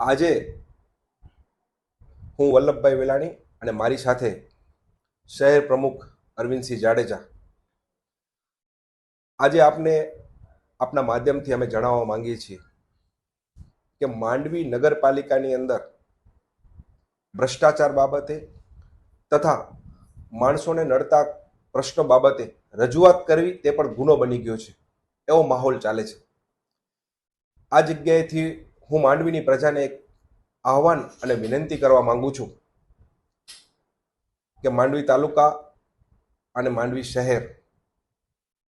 આજે હું વલ્લભભાઈ વેલાણી અને મારી સાથે શહેર પ્રમુખ અરવિંદસિંહ જાડેજા. આજે આપને આપના માધ્યમથી અમે જણાવવા માંગીએ છીએ કે માંડવી નગરપાલિકાની અંદર ભ્રષ્ટાચાર બાબતે તથા માણસોને નડતા પ્રશ્નો બાબતે રજૂઆત કરવી તે પણ ગુનો બની ગયો છે. એવો માહોલ ચાલે છે. આ જગ્યાએથી હું માંડવીની પ્રજાને એક આહવાન અને વિનંતી કરવા માંગુ છું કે માંડવી તાલુકા અને માંડવી શહેર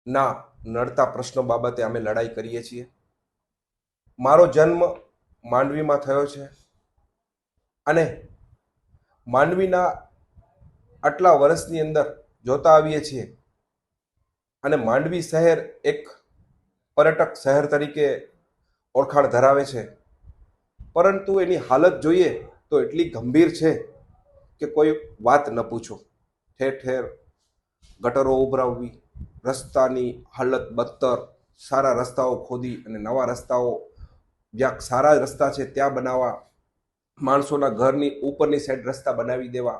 ના નડતા પ્રશ્નો બાબતે અમે લડાઈ કરીએ છીએ. મારો જન્મ માંડવીમાં થયો છે અને માંડવીના આટલા વર્ષની અંદર જોતા આવીએ છીએ અને માંડવી શહેર એક પર્યટક શહેર તરીકે ઓળખાણ ધરાવે છે. પરંતુ એની હાલત જોઈએ તો એટલી ગંભીર છે કે કોઈ વાત ન પૂછો. ઠેર ઠેર ગટરો ઉભરાવવી, રસ્તાની હાલત બદતર, સારા રસ્તાઓ ખોદી અને નવા રસ્તાઓ જ્યાં સારા રસ્તા છે ત્યાં બનાવવા, માણસોના ઘરની ઉપરની સાઈડ રસ્તા બનાવી દેવા,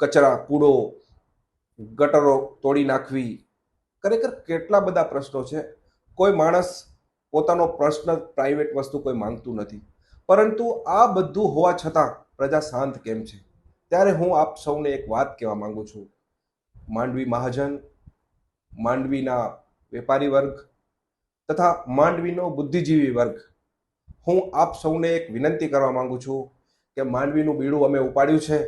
કચરા, કૂડો, ગટરો તોડી નાખવી. ખરેખર કેટલા બધા પ્રશ્નો છે. કોઈ માણસ પોતાનો પર્સનલ પ્રાઇવેટ વસ્તુ કોઈ માંગતું નથી. પરંતુ આ બધું હોવા છતાં પ્રજા શાંત કેમ છે? ત્યારે હું આપ સૌને એક વાત કહેવા માંગુ છું. માંડવી મહાજન, માંડવીના વેપારી વર્ગ તથા માંડવીનો બુદ્ધિજીવી વર્ગ. હું આપ સૌને એક વિનંતી કરવા માંગુ છું કે માંડવીનું બીડું અમે ઉપાડ્યું છે,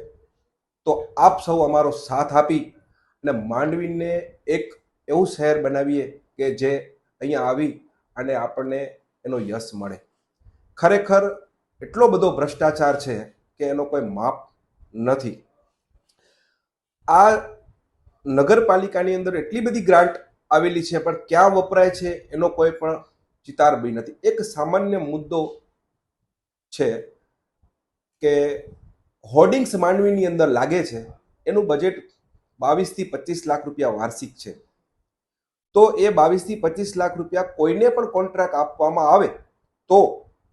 તો આપ સૌ અમારો સાથ આપી અને માંડવીને એક એવું શહેર બનાવીએ કે જે અહીંયા આવી અને આપણને એનો યશ મળે. ખરેખર એટલો બધો ભ્રષ્ટાચાર છે કે એનો કોઈ માપ નથી. આ નગરપાલિકાની અંદર એટલી બધી ગ્રાન્ટ આવેલી છે, પણ ક્યાં વપરાય છે એનો કોઈ પણ ચિતાર બી નથી. એક સામાન્ય મુદ્દો છે કે હોર્ડિંગ્સ માંડવીની અંદર લાગે છે. એનું બજેટ બાવીસથી પચીસ લાખ રૂપિયા વાર્ષિક છે. તો એ બાવીસથી પચીસ લાખ રૂપિયા કોઈને પણ કોન્ટ્રાક્ટ આપવામાં આવે તો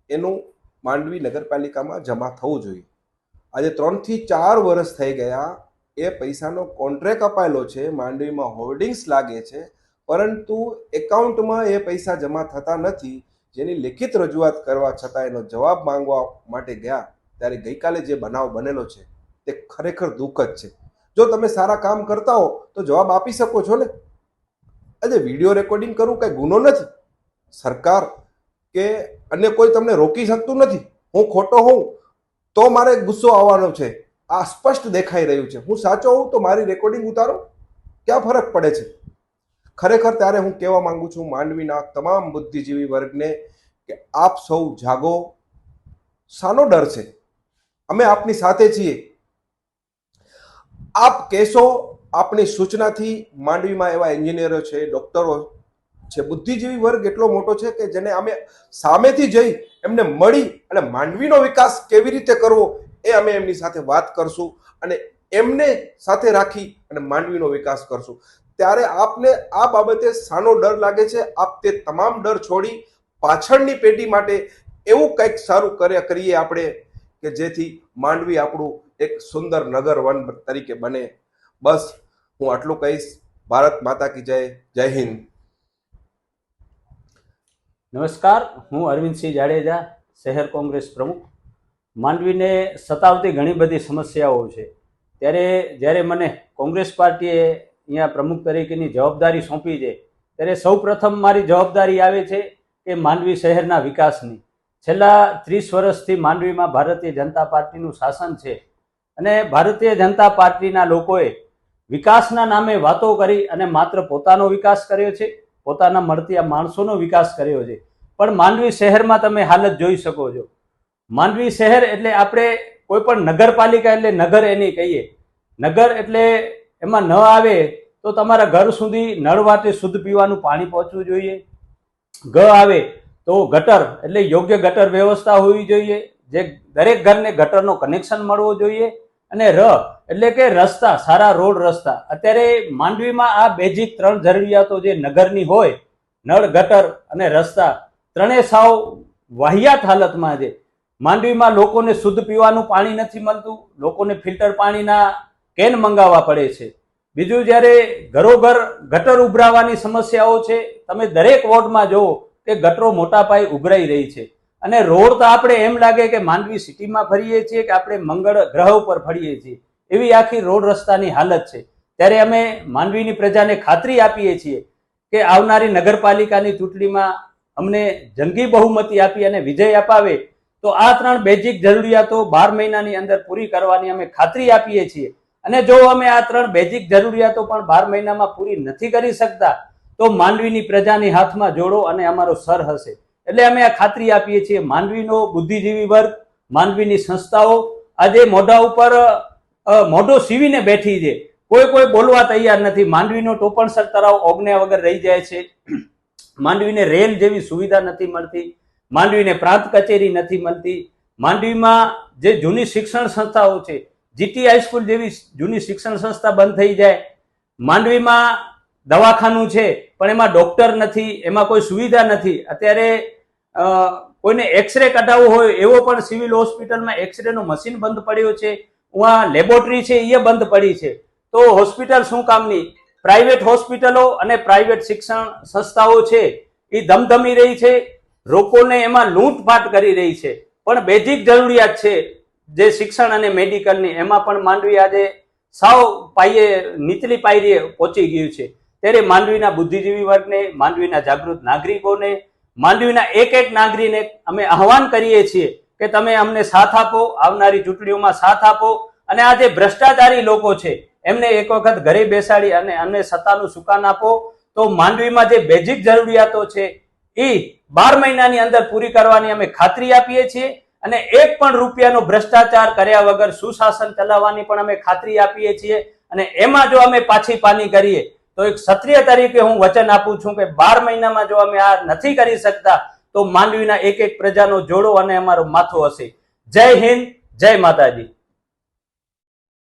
એનું માંડવી નગરપાલિકામાં જમા થવું જોઈએ. આજે ત્રણથી ચાર વર્ષ થઈ ગયા એ પૈસાનો કોન્ટ્રાક્ટ અપાયેલો છે, માંડવીમાં હોર્ડિંગ્સ લાગે છે, પરંતુ એકાઉન્ટમાં એ પૈસા જમા થતા નથી, જેની લેખિત રજૂઆત કરવા છતાં એનો જવાબ માંગવા માટે ગયા, ત્યારે ગઈકાલે જે બનાવ બનેલો છે, તે ખરેખર દુઃખદ છે. જો તમે સારા કામ કરતા હો, તો જવાબ આપી શકો છો ને? આજે વીડિયો રેકોર્ડિંગ કરવું કાંઈ ગુનો નથી. સરકાર કે અન્ય કોઈ તમને રોકી શકતું નથી. હું ખોટો હોઉં તો મારે ગુસ્સો આવવાનો છે. આ સ્પષ્ટ દેખાઈ રહ્યું છે. હું સાચો હોઉં તો મારી રેકોર્ડિંગ ઉતારો? ક્યાં ફરક પડે છે? ખરેખર ત્યારે હું કહેવા માંગુ છું, માંડવીના તમામ બુદ્ધિજીવી વર્ગને કે આપ સૌ જાગો. શાનો ડર છે? અમે આપની સાથે છીએ. આપ કહેશો આપની સૂચનાથી માંડવીમાં એવા એન્જિનિયરો છે, ડોક્ટરો છે, બુદ્ધિજીવી વર્ગ એટલો મોટો છે કે જેને અમે સામેથી જઈ એમને મળી અને માંડવીનો વિકાસ કેવી રીતે કરવો એ અમે એમની સાથે વાત કરશું અને એમને સાથે રાખી અને માંડવીનો વિકાસ કરશું. ત્યારે આપને આ બાબતે શાનો ડર લાગે છે, આપ તે તમામ ડર છોડી પાછળની પેઢી માટે એવું કંઈક સારું કરે કરીએ આપણે કે જેથી માંડવી આપણું એક સુંદર નગર વન તરીકે બને. બસ હું આટલું કહીશ. ભારત માતા કી જય. જય હિન્દ. નમસ્કાર. હું અરવિંદસિંહ જાડેજા, શહેર કોંગ્રેસ પ્રમુખ. માંડવીને સતાવતી ઘણી બધી સમસ્યાઓ છે. ત્યારે જ્યારે મને કોંગ્રેસ પાર્ટીએ અહીંયા પ્રમુખ તરીકેની જવાબદારી સોંપી છે, ત્યારે સૌ પ્રથમ મારી જવાબદારી આવે છે કે માંડવી શહેરના વિકાસની. છેલ્લા ત્રીસ વર્ષથી માંડવીમાં ભારતીય જનતા પાર્ટીનું શાસન છે અને ભારતીય જનતા પાર્ટીના લોકોએ વિકાસના નામે વાતો કરી અને માત્ર પોતાનો વિકાસ કર્યો છે, પોતાના મળતી આ માણસોનો વિકાસ કર્યો છે. પણ માંડવી શહેરમાં તમે હાલત જોઈ શકો છો. માંડવી શહેર એટલે આપણે કોઈ પણ નગરપાલિકા એટલે નગર એની કહીએ. નગર એટલે એમાં ન આવે તો તમારા ઘર સુધી નળ વાતે શુદ્ધ પીવાનું પાણી પહોંચવું જોઈએ. ગ આવે તો ગટર એટલે યોગ્ય ગટર વ્યવસ્થા હોવી જોઈએ. જે દરેક ઘરને ગટરનો કનેક્શન મળવો જોઈએ. અને ર એટલે કે રસ્તા, સારા રોડ રસ્તા. અત્યારે માંડવીમાં આ બેઝિક ત્રણ જરૂરિયાતો જે નગરની હોય, નળ, ગટર અને રસ્તા ત્રણેય સાવ વાહિયાત હાલતમાં છે. માંડવીમાં લોકોને શુદ્ધ પીવાનું પાણી નથી મળતું, લોકોને ફિલ્ટર પાણીના કેન મંગાવવા પડે છે. બીજું જ્યારે ઘરોઘર ગટર ઉભરાવાની સમસ્યાઓ છે, તમે દરેક વોર્ડમાં જુઓ કે ગટરો મોટા પાયે ઉભરાઈ રહી છે. અને રોડ તો આપણે એમ લાગે કે માંડવી સિટીમાં ફરીએ છીએ કે આપણે મંગળ ગ્રહ ઉપર ફરીએ છીએ. એવી આખી રોડ રસ્તાની હાલત છે. ત્યારે અમે માંડવીની પ્રજાને ખાતરી આપીએ છીએ કે આવનારી નગરપાલિકાની ચૂંટણીમાં અમને જંગી બહુમતી આપી અને વિજય અપાવે. તો આ ત્રણ બેઝિક જરૂરિયાતો બાર મહિનાની અંદર પૂરી કરવાની અમે ખાતરી આપીએ છીએ. અને જો અમે આ ત્રણ બેઝિક જરૂરિયાતો પણ બાર મહિનામાં પૂરી નથી કરી શકતા, તો માંડવીની પ્રજાની હાથમાં જોડો અને અમારો સર હશે. એટલે અમે આ ખાતરી આપીએ છીએ માંડવીનો બુદ્ધિજીવી વર્ગ માંડવીની સંસ્થાઓ, આજે મોઢા ઉપર મોઢો સીવીને બેઠી છે. કોઈ કોઈ બોલવા તૈયાર નથી. માંડવીનો ટોપણસર તળાવ ઓગને વગર રહી જાય છે. માંડવીને રેલ જેવી સુવિધા નથી મળતી. માંડવીને પ્રાંત કચેરી નથી મળતી. માંડવીમાં જે જૂની શિક્ષણ સંસ્થાઓ છે, જીટી હાઈસ્કૂલ જેવી જૂની શિક્ષણ સંસ્થા બંધ થઈ જાય. માંડવીમાં દવાખાનું છે, પણ એમાં ડોક્ટર નથી, એમાં કોઈ સુવિધા નથી. અત્યારે કોઈને એક્સરે કઢાવવો હોય એવો પણ સિવિલ હોસ્પિટલમાં એક્સરેનું મશીન બંધ પડ્યો છે. ઉहाँ લેબોરેટરી છે એ બંધ પડી છે. તો હોસ્પિટલ શું કામની? પ્રાઇવેટ હોસ્પિટલો અને પ્રાઇવેટ શિક્ષણ સંસ્થાઓ છે એ ધમધમી રહી છે. લોકોને એમાં લૂંટફાટ કરી રહી છે. પણ બેઝિક જરૂરિયાત છે, જે શિક્ષણ અને મેડિકલની, એમાં પણ માંડવી આજે સાવ પાયે, નીચલી પાયરીએ પહોંચી ગયું છે. ત્યારે માંડવીના બુદ્ધિજીવી વર્ગને, માંડવીના જાગૃત નાગરિકોને, માંડવીના એક એક નાગરિકને અમે આહવાન કરીએ છીએ કે તમે અમને સાથ આપો, આવનારી ચૂંટણીઓમાં સાથ આપો અને આ જે ભ્રષ્ટાચારી લોકો છે, એમને એક વખત ઘરે બેસાડી અને અમને સત્તાનું સુકાન આપો. તો માંડવીમાં જે બેઝિક જરૂરિયાતો છે, એ બાર મહિનાની અંદર પૂરી કરવાની અમે ખાતરી આપીએ છીએ અને એક પણ રૂપિયાનો ભ્રષ્ટાચાર કર્યા વગર સુશાસન ચલાવવાની પણ અમે ખાતરી આપીએ છીએ અને એમાં જો અમે પાછી પાની કરીએ તો એક ક્ષત્રિય તરીકે હું વચન આપું છું કે બાર મહિનામાં જો અમે આ નથી કરી શકતા, તો માંડવીના એક એક પ્રજાનો જોડો અને અમારો માથો હશે. જય હિન્દ, જય માતાજી.